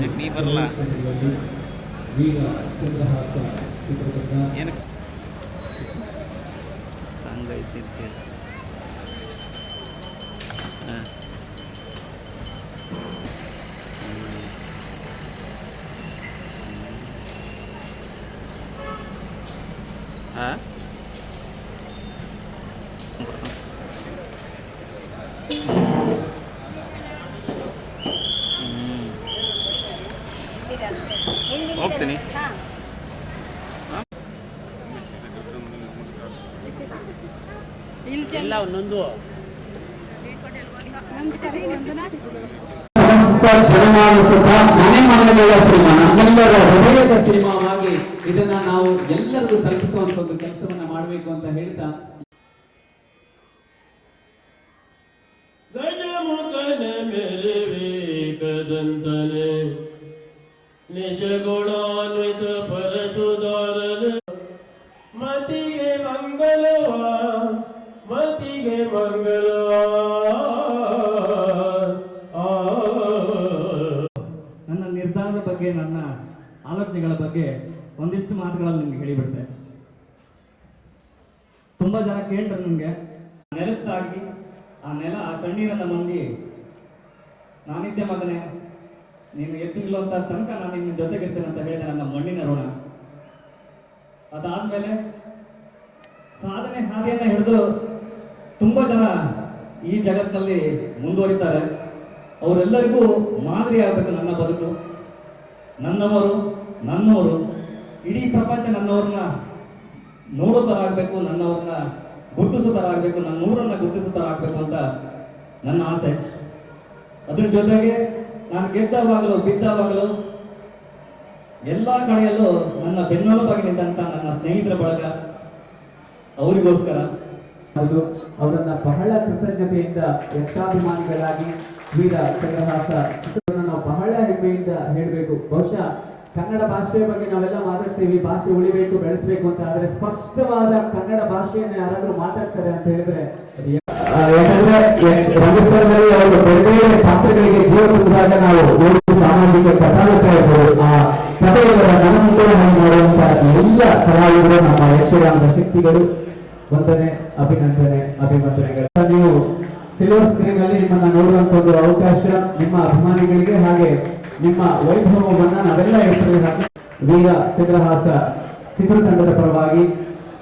ಯಾಕೆ ನೀ ಬರಲ್ಲ ವೀರ ಚಂದ್ರಹಾಸ ಚಿತ್ರದುರ್ಗ ಏನಕ್ಕೆ ಸಂಘ ಐತಿ ಅಂತೇಳಿ ಹಾಂ ಹಾಂ ಹೋಗ್ತೀನಿ. ಇಲ್ಲ ಒಂದೊಂದು ಸಮಸ್ತ ಜನಮಾನಸದ ಮನೆ ಮನೆಗಳ ಸಿನಿಮಾ ನಮ್ಮೆಲ್ಲರ ಹೃದಯದ ಸಿನಿಮಾವಾಗಿ ಇದನ್ನ ನಾವು ಎಲ್ಲರಿಗೂ ತಲುಪಿಸುವಂತ ಒಂದು ಕೆಲಸವನ್ನ ಮಾಡಬೇಕು ಅಂತ ಹೇಳ್ತಾ ಗಜಮುಖನ ಮೇರೆ ಕದಂತನೆ ನಿಜ ಗುಣಾನ್ವಿತ ಪರಶುಧಾರನ ಮತಿಗೆ ಮಂಗಲವ ಮತಿಗೆ ಮಂಗಲವ ನನ್ನ ನಿರ್ಧಾರದ ಬಗ್ಗೆ, ನನ್ನ ಆಲೋಚನೆಗಳ ಬಗ್ಗೆ ಒಂದಿಷ್ಟು ಮಾತುಗಳನ್ನು ನಿಮ್ಗೆ ಹೇಳಿಬಿಡ್ತೆ. ತುಂಬಾ ಜನ ಕೇಳ್ತಾರೆ ನನಗೆ ನೆಲತ್ತಾಗಿ ಆ ನೆಲ, ಆ ಕಣ್ಣೀರನ್ನ ನಂಬಿ ನಾನಿದ್ದೆ ಮಗನೇ. ನೀನು ಎದ್ದು ನಿಲ್ಲುವಂತ ತನಕ ನಾನು ನಿನ್ನ ಜೊತೆಗಿರ್ತೇನೆ ಅಂತ ಹೇಳಿದೆ ನನ್ನ ಮಣ್ಣಿನ ಋಣ. ಅದಾದ್ಮೇಲೆ ಸಾಧನೆ ಹಾದಿಯನ್ನ ಹಿಡಿದು ತುಂಬಾ ಜನ ಈ ಜಗತ್ತಿನಲ್ಲಿ ಮುಂದುವರಿತಾರೆ. ಅವರೆಲ್ಲರಿಗೂ ಮಾದರಿ ಆಗಬೇಕು ನನ್ನ ಬದುಕು. ನನ್ನವರು ನನ್ನವರು ಇಡೀ ಪ್ರಪಂಚ ನನ್ನವ್ರನ್ನ ನೋಡೋ ಥರ ಆಗಬೇಕು ನನ್ನವ್ರನ್ನ ಗುರುತಿಸೋ ಥರ ಆಗಬೇಕು ನನ್ನ ಊರನ್ನ ಗುರುತಿಸೋ ಥರ ಆಗಬೇಕು ಅಂತ ನನ್ನ ಆಸೆ. ಅದ್ರ ಜೊತೆಗೆ ನಾನು ಗೆದ್ದವಾಗಲೂ ಬಿದ್ದವಾಗಲೂ ಎಲ್ಲ ಕಡೆಯಲ್ಲೂ ನನ್ನ ಬೆನ್ನೆಲುಬಾಗಿ ನಿಂತ ನನ್ನ ಸ್ನೇಹಿತರ ಬಳಗ, ಅವರಿಗೋಸ್ಕರ. ಹೌದು ಅವರನ್ನ ಬಹಳ ಕೃತಜ್ಞತೆಯಿಂದ, ಯಕ್ಷಾಭಿಮಾನಿಗಳಾಗಿ ವೀರ ಚಂದ್ರಹಾಸ ನಾವು ಬಹಳ ಹೆಮ್ಮೆಯಿಂದ ಹೇಳಬೇಕು. ಬಹುಶಃ ಕನ್ನಡ ಭಾಷೆಯ ಬಗ್ಗೆ ನಾವೆಲ್ಲ ಮಾತಾಡ್ತೀವಿ, ಭಾಷೆ ಉಳಿಬೇಕು, ಬೆಳೆಸಬೇಕು ಅಂತ, ಆದರೆ ಸ್ಪಷ್ಟವಾದ ಕನ್ನಡ ಭಾಷೆಯನ್ನು ಯಾರಾದರೂ ಮಾತಾಡ್ತಾರೆ ಅಂತ ಹೇಳಿದ್ರೆ ಯಾಕಂದ್ರೆ ರಾಜಸ್ಥಾನದಲ್ಲಿ ಅವರು ಬೇರೆ ಪಾತ್ರಗಳಿಗೆ ಜೀವ ತುಂಬಿದಾಗ ನಾವು ಒಂದು ಸಾಮಾಜಿಕ ಕಥಾನಕ ಇರ್ಬೋದು ಆ ಕಥೆಗಳ ಮನಮುಟ್ಟುವನ್ನು ಮಾಡುವಂತ ಎಲ್ಲ ಕಲಾವಿದರು ನಮ್ಮ ಯಕ್ಷಗಾನದ ಶಕ್ತಿಗಳು. ವಂದನೆ ಅಭಿನಂದನೆ ಅಭಿವಂದನೆಗಳು ನೀವು ಸಿಲ್ವರ್ ಸ್ಕ್ರೀನ್ ಅಲ್ಲಿ ನಿಮ್ಮನ್ನ ನೋಡುವಂತ ಒಂದು ಅವಕಾಶ ನಿಮ್ಮ ಅಭಿಮಾನಿಗಳಿಗೆ ಹಾಗೆ ನಿಮ್ಮ ವೈಭವವನ್ನ ನಾವೆಲ್ಲ ಹೆಸರು ಹಾಕಿ ವೀರ ಚಿತ್ರಹಾಸ ಚಿತ್ರತಂಡದ ಪರವಾಗಿ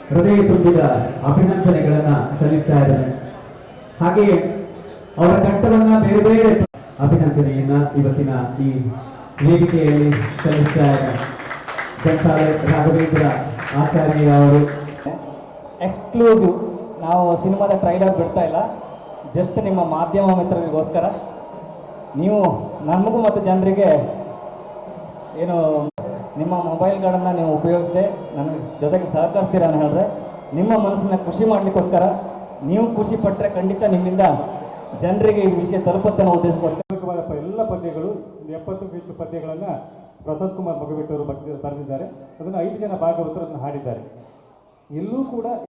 ಹೃದಯ ತುಂಬಿದ ಅಭಿನಂದನೆಗಳನ್ನ ಸಲ್ಲಿಸ್ತಾ ಇದ್ದೇನೆ. ಹಾಗೆಯೇ ಅವರ ಕಟ್ಟವನ್ನ ಬೇರೆ ಬೇರೆ ಅಭಿನಂದನೆಯನ್ನ ಇವತ್ತಿನ ಈ ವೇದಿಕೆಯಲ್ಲಿ ಸಲ್ಲಿಸ್ತಾ ಇದ್ದಾರೆ. ರಾಘವೇಂದ್ರ ಆಚಾರ್ಯ ಅವರು. ಎಕ್ಸ್ಕ್ಲೂಸಿವ್ ನಾವು ಸಿನಿಮಾದ ಟ್ರೈಲರ್ ಬಿಡ್ತಾ ಇಲ್ಲ. ಜಸ್ಟ್ ನಿಮ್ಮ ಮಾಧ್ಯಮ ಮಿತ್ರರಿಗೋಸ್ಕರ. ನೀವು ನಮಗೂ ಮತ್ತು ಜನರಿಗೆ ಏನು ನಿಮ್ಮ ಮೊಬೈಲ್ಗಳನ್ನು ನೀವು ಉಪಯೋಗಿಸದೆ ನನಗೆ ಜೊತೆಗೆ ಸಹಕರಿಸ್ತೀರ ಅಂತ ಹೇಳಿದ್ರೆ ನಿಮ್ಮ ಮನಸ್ಸನ್ನ ಖುಷಿ ಮಾಡಲಿಕ್ಕೋಸ್ಕರ ನೀವು ಖುಷಿ ಪಟ್ಟರೆ ಖಂಡಿತ ನಿಮ್ಮಿಂದ ಜನರಿಗೆ ಈ ವಿಷಯ ತಲುಪುತ್ತೆ ನಾವು ಪ- ಎಲ್ಲ ಪದ್ಯಗಳು, ಒಂದು ಹೆಚ್ಚು ಪದ್ಯಗಳನ್ನು ಪ್ರಸಾದ್ ಕುಮಾರ್ ಮಗಬಿಟ್ಟವರು ಬರೆದಿದ್ದಾರೆ. ಅದನ್ನು ಐದು ಜನ ಭಾಗವತರು ಅದನ್ನು ಹಾಡಿದ್ದಾರೆ. ಎಲ್ಲೂ ಕೂಡ